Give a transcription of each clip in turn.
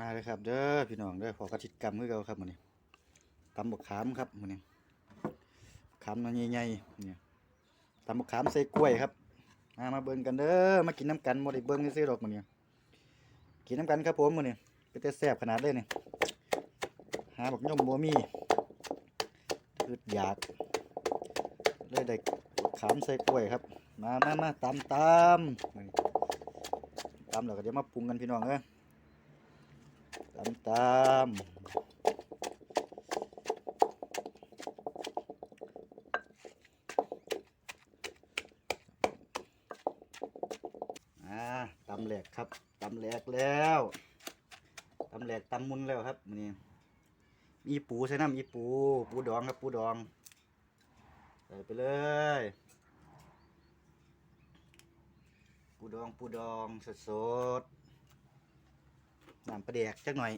มาเลยครับเด้อพี่น้องเด้อพอกระติดกรรมคือเก่าครับมื้อนี้ตำบักขามครับมื้อนี้ขามน้อยใหญ่ๆเนี่ยตำบักขามใส่กล้วยครับมามาเบิ่งกันเด้อมากินน้ำกันบ่ได้เบิ่งซื่อดอกมื้อนี้กินน้ำกันครับผมมื้อนี้เป็นแต่แซ่บขนาดเลยนี่หาบักย่อมบ่มีคืออยากเลยได้ขามใส่กล้วยครับ มามามาตำตำนี้ตำแล้วก็เดี๋ยวมาปรุงกันพี่น้องเอ้ ตามตามตำแหลกครับตำแหลกแล้วตำแหลกตำมุนแล้วครับมนี่มีปูใส่น้ำมีปู ปูดองครับ ปูดองใส่ไปเลย ปูดองปูดองสดๆ น้ำปลาแดกจักหน่อย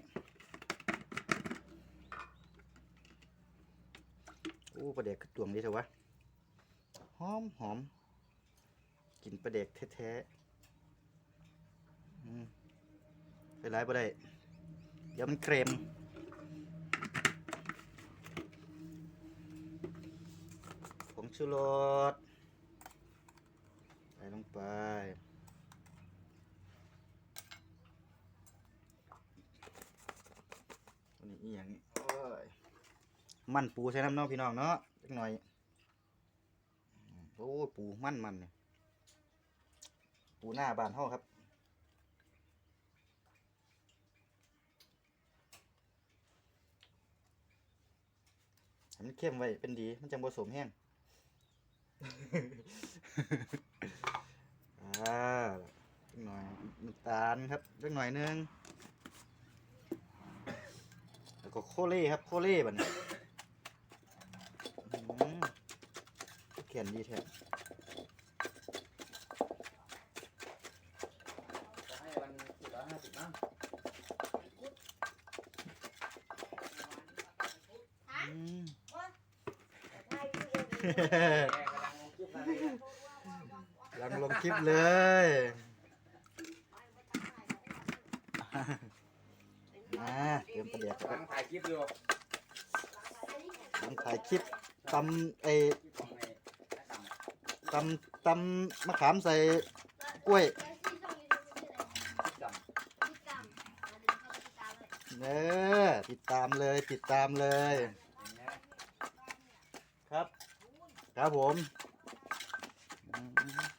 โอ้ปลาแดกกระตวงดีเถอะวะหอมหอมกินปลาแดกแท้ๆอืมไปไรบ่ได้เดี๋ยวมันเกรมผงชูรสใส่ลงไป ตัวนี้ อีหยังนี่โอ้ยมันปูใส่น้ำเน้องพี่น้องเนาะเล็กหน่อยอืมโอ้ยปูมันมันเนี่ยปูหน้าบานเฮาครับให้มันเข้มไว้เป็นดี มันจังผสมแห้งอ่าเล็กหน่อยน้ำตาลครับเล็กหน่อยหนึงแล้ว ก็โคเล่ครับโคเล่บัดนี้อืมเขียนดีแท้จะให้วันสี่ร้อยห้าสิบมั้งอืมแกกำลังลงคลิปอะไรเนี่ยลังลงคลิปเลย อ่าเตรียมประเดี๋ยวคกำรัลับงถ่ายคลิปอยู่ทำถ่ายคลิปตำไอคลิปของไอ้นักดตำตำมะขามใส่กล้วยำจเน้อติดตามเลยติดตามเลยำอย่างเงี้ยครับ ครับผมอืม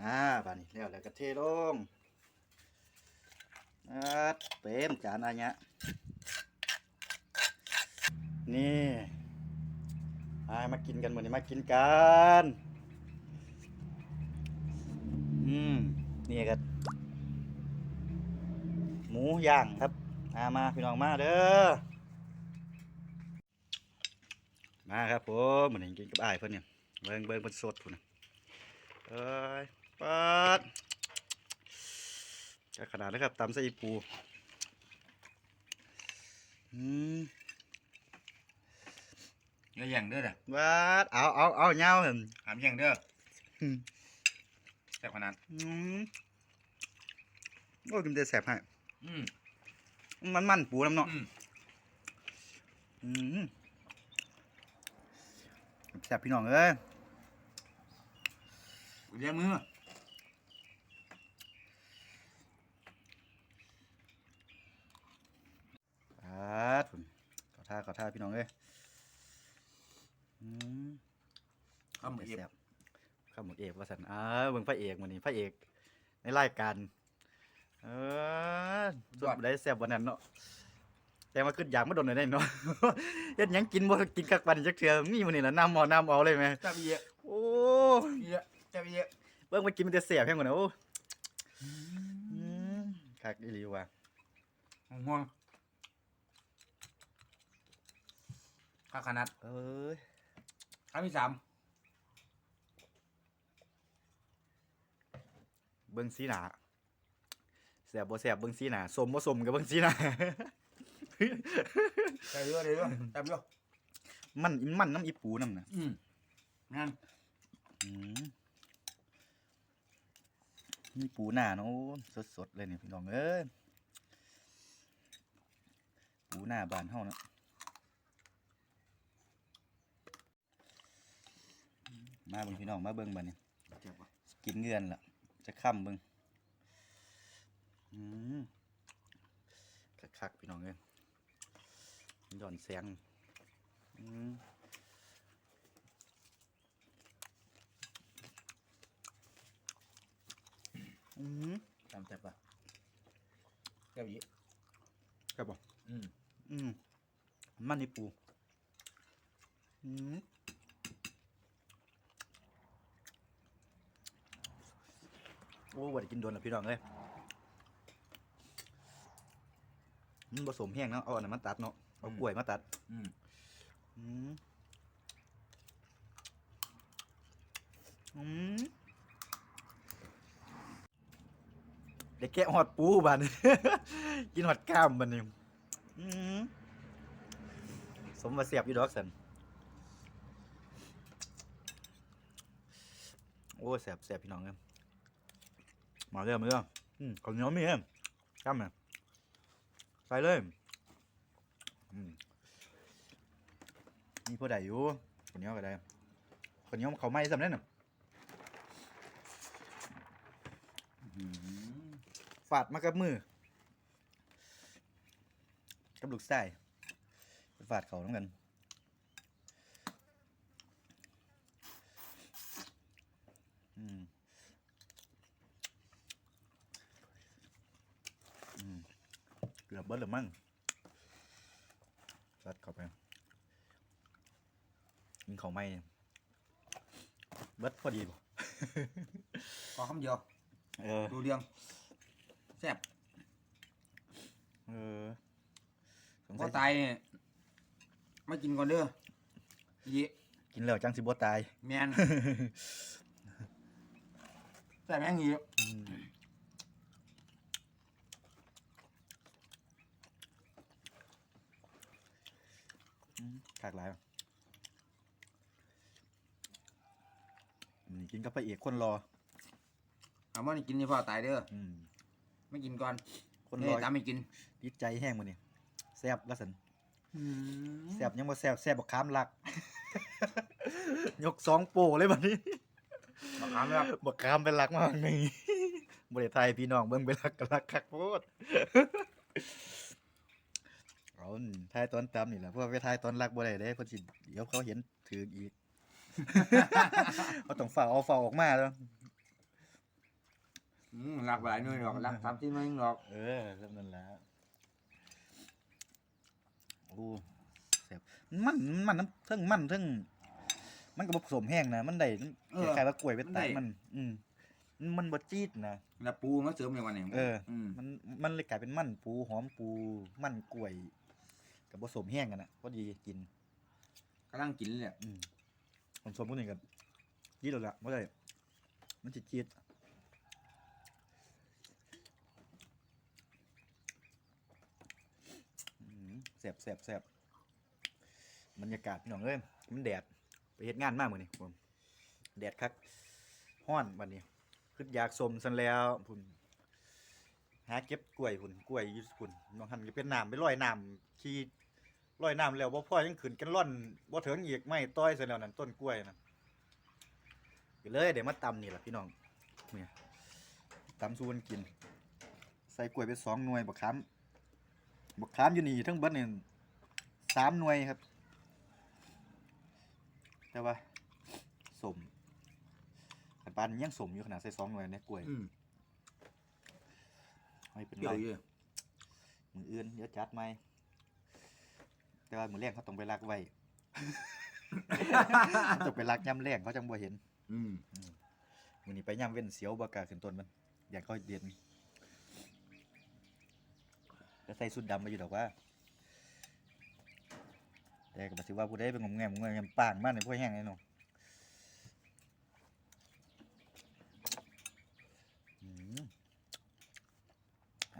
อ่าบานี้แล้วแล้วก็เทลงอ่าเต็มจานอะไรเงี้ยนี่มามากินกันหมดนี่มากินกันอืมนี่ก็หมูย่างครับมามาพี่น้องมาเด้อมาครับผมเหมือนกินกับอ้ายเพิ่นเนี่ยเบิ่งเบิ่งเพิ่นสดพุ่นน่ะเอ้ยปัด ขนาดเลยครับตำใส่อีปูอืมเยอะอย่างเด้อเด้อวัดเอาเอาเอาเงาเห็นถามอย่างเด้ออืมแซ่บขนาดอืมโอ้ยกินแต่แสบให้อืมมันมันปูน้ำเนาะอืมอืมแสบพี่น้องเอ้ยเลี้ยงมือ ปัดพุ่น ขอท่าขอท่าพี่น้องเอ้ยอืมข้าวหมูเอียบแซ่บข้าวหมกเอกว่าสันอ่าเบิ่งพระเอกวันนี้พระเอก ในรายการเออสุดได้แซ่บวันนั้นเนาะแต่มาขึ้นอยากมาโดนหน่อยได้เนาะเฮ็ดหยังกินบ่กินกักปันจักเทื่อมีมื้อนี้ล่ะน้ำหมอน้ำเอาเลยแม่แซ่บเอียบโอ้เอียบแซ่บเอียบเบิ่งมากินมันจะแซ่บแฮงกว่านะโอ้อืมคักอีหลีว่ะง่วง ข้าวขนาดเอ้ยข้าวที่สามเบิ่งสีหน้าแซ่บบ่แซ่บเบิ่งสีหน้าสมบ่สมก็เบิ่งสีหน้าแซ่บเยอะเลยด้วยแซ่บเยอะมันมันน้ำอีปูนำน่ะอืมงั้นอืมมีปูหน้าเนาะโอ้สดๆเลยเนี่ยพี่น้องเอ้ยปูหน้าบานเฮาเนาะ มาเบิ่งพี่น้องมาเบิ่งบัดนี้เจ็บปะกินเงินล่ะ จะค่ำเบิ่งอืมคักๆพี่น้องเอ้ยย้อนแสงอืมอืมตามเจ็บปะแก้วยีครับผมอืมอืมมันนี่ปูอืม โอ้วันกินโดนแล้วพี่น้องเอ้ยมันผสมแห้งเนาะเอาอันนั้นมาตัดเนาะเอากล้วยมาตัด อืมอืมอืมเด็กแกะหอดปูบัดนกินหอดกล้ามบันนี่อืมสมว่าเสียบอยู่ดอกสันโอ้แสบแสบพี่น้องครับ มาเรื่อยมาเรื่อยอืมข้าวเหนียวมีเองกล้ามเนี่ยใส่เลยอืมมีผู้ใดอยู่คนเหนี้ยวก็ได้คนเหนี้ยวเขาไม่สำเร็จน่ะอืมฝาดมากับมือกับลูกไส้ไปฝาดเขาน้ำกัน อืมอืม เกือบเบิดหรือมั้งรัดเข้าไปกินเขาวไม่เบิดพอดีป่ะขอคำเดียวเออ ดูเรียงแซ่บเออสงพอสัยตายเนี่ยไม่กินก่อนเด้อยีกินแล้วจังสิบ่ตาย แมน แซ่บแม่งยีอืมอืม ขากหลายว่ะอืมกินกับพระเอกคนรอ เอาว่านี่กินนี่พอตายเด้ออืมไม่กินก่อนคนรเฮ้อยตามไม่กินติดใจแห้งมื้อนี้แซ่บละสันอืมแซ่บยังบ่แซ่บแซ่บบักขามหลัก ยกสองโป้เลยบัดนี้บักขามครับบักขามเป็นหลักมากนี่บ่ได้ทายพี่น้องเบิ่งเป็นหลักกันหลักคักโพด เอาทายตอนตามนี่แหละเพราะว่าไปทายตอนรักบ่ได้เด้เพิ่นสิเดี๋ยวเขาเห็นถืออีก เขาต้องฝ่าเอาฝ่าออกมาแล้วอืมหลักหลายหน่วยหรอกหลักสามที่หน่วยหรอกเออเริ่มนั่นแหละโอ้แซ่บมันมันน้ำเทั้งมันเทั้งมันก็บ่ผสมแห้งนะมันได้เออคล้ายๆว่ากล้วยไปมันได้ตายมัน อืมมันมันบ่จี๊ดนะแล้วปูมาเสริมในวันนี้เออ อืม มันมันเลยกลายเป็นมันปูหอมปู มันกล้วย กับผสมแห้งกันนะพอดีกินกำลังกินเลยอะอืมผสมพวกนี้กันยีดแล้วละไม่ได้มันจิจี๊ดอืมแสบแสบแสบบรรยากาศพี่น้องเอ้ยมันแดดไปเฮ็ดงานมากมือนี่ผมแดดคักห้อนวันนี้คืออยากสมสันแล้วพุ่น หาเก็บกล้วยพุ่นกล้วยอยุพุ่นน้องหันก็เป็นน้ำไปลอยน้ำขี่ลอยน้ำแล้วบ่พ่อยังขึ้นกันร่อนบ่เถึงอีกไม่ต้อยเสร็จแล้วนั่นต้นกล้วยนั่นก็เลยเดี๋ยวมาตำนี่แหละพี่น้องเนี่ยตำสูนกิน ใส่กล้วยไปสองหน่วยบักขามบักขามอยู่นี่ทั้งเบิดนี่สามหน่วยครับ แต่ว่าสมแต่ปานยังสมอยู่ขนาดใส่สองหน่วยเนี่ยกล้วย อืม ไม่เป็นเปรี้ไรยวอยู่มืออื่นเดี๋ยวจัดไหมแต่ว่ามือแรกเขาต้องไปลักไว้ เขาต้องไปลักย่ำแรงเขาจังบ่เห็นอืมมือนี้ไปย่ำเว้นเสียวบากล้าขึ้นต้นมัน อยากเขาเดียนก็ใส่สุดดำมาอยู่ดอกว่า แต่ก็บ่ถือว่าผู้ใดเป็นงมแงมงมแงมป่างมากในพวกแห้งไอ้หนูอื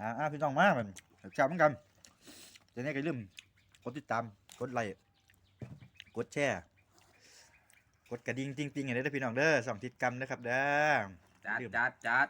อ่าพี่น้องมามันจับเหมือนกันจะนี้ก็ลืมกดติดตามกดไลค์กดแชร์กดกระดิ่งจริงๆอย่างนี้เด้อพี่น้องเด้อสองทิศกรรมนะครับเด้อจัดจัดจัด